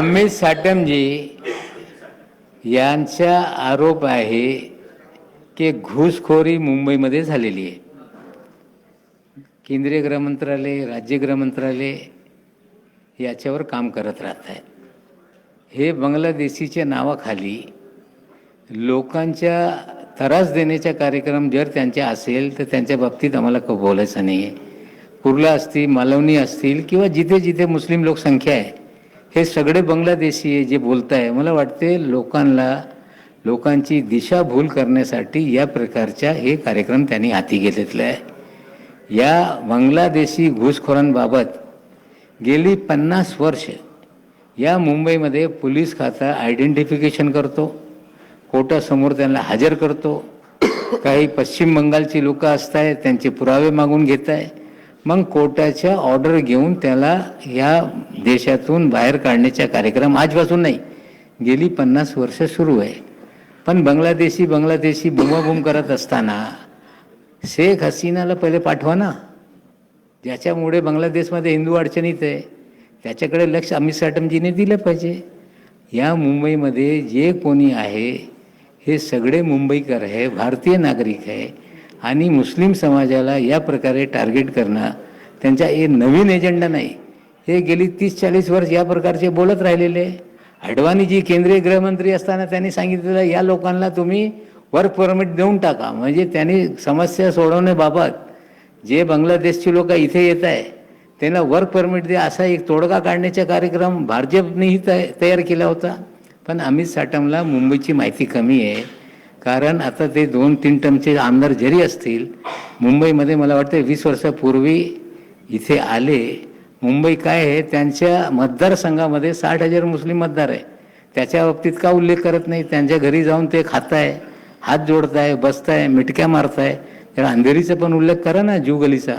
अमित साटमजी यांचा आरोप आहे की घुसखोरी मुंबईमध्ये झालेली आहे. केंद्रीय गृहमंत्रालय राज्य गृहमंत्रालय याच्यावर काम करत राहत आहे हे बांगलादेशीच्या नावाखाली लोकांच्या त्रास देण्याचा कार्यक्रम जर त्यांच्या असेल तर त्यांच्या बाबतीत आम्हाला बोलायचं नाही आहे कुर्ला असतील मालवणी असतील किंवा जिथे जिथे मुस्लिम लोकसंख्या आहे हे सगळे बांगलादेशी जे बोलत आहे मला वाटते लोकांना लोकांची दिशाभूल करण्यासाठी या प्रकारच्या हे कार्यक्रम त्यांनी हाती घेतलेला आहे. या बांगलादेशी घुसखोरांबाबत गेली पन्नास वर्ष या मुंबईमध्ये पोलीस खाता आयडेंटिफिकेशन करतो कोर्टासमोर त्यांना हजर करतो. काही पश्चिम बंगालची लोकं असत आहेत त्यांचे पुरावे मागून घेत आहे मग कोर्टाच्या ऑर्डर घेऊन त्याला ह्या देशातून बाहेर काढण्याचा कार्यक्रम आजपासून नाही. गेली पन्नास वर्ष सुरू आहे. पण बांगलादेशी बांगलादेशी बुमाबुम करत असताना शेख हसीनाला पहिले पाठवा ना. ज्याच्यामुळे बांगलादेशमध्ये हिंदू अडचणीत आहे. त्याच्याकडे लक्ष अमित साटमजीने दिलं पाहिजे. या मुंबईमध्ये जे कोणी आहे हे सगळे मुंबईकर आहे भारतीय नागरिक आहे. आणि मुस्लिम समाजाला या प्रकारे टार्गेट करणं त्यांचा हे नवीन एजेंडा नाही. हे गेली तीस चाळीस वर्ष या प्रकारचे बोलत राहिलेले. अडवाणीजी केंद्रीय गृहमंत्री असताना त्यांनी सांगितलेलं या लोकांना तुम्ही वर्क परमिट देऊन टाका. म्हणजे त्यांनी समस्या सोडवण्याबाबत जे बांगलादेशची लोक इथे येत आहे त्यांना वर्क परमिट दे असा एक तोडगा काढण्याचा कार्यक्रम भाजपनेही तयार केला होता. पण अमित साटमला मुंबईची माहिती कमी आहे. कारण आता ते दोन तीन टर्मचे आमदार जरी असतील मुंबईमध्ये मला वाटतं वीस वर्षापूर्वी इथे आले. मुंबई काय आहे? त्यांच्या मतदारसंघामध्ये साठ हजार मुस्लिम मतदार आहे. त्याच्या बाबतीत का उल्लेख करत नाही? त्यांच्या घरी जाऊन ते खाताय हात जोडताय बसताय मिटक्या मारताय. त्या अंधेरीचा पण उल्लेख करा ना जुगलीचा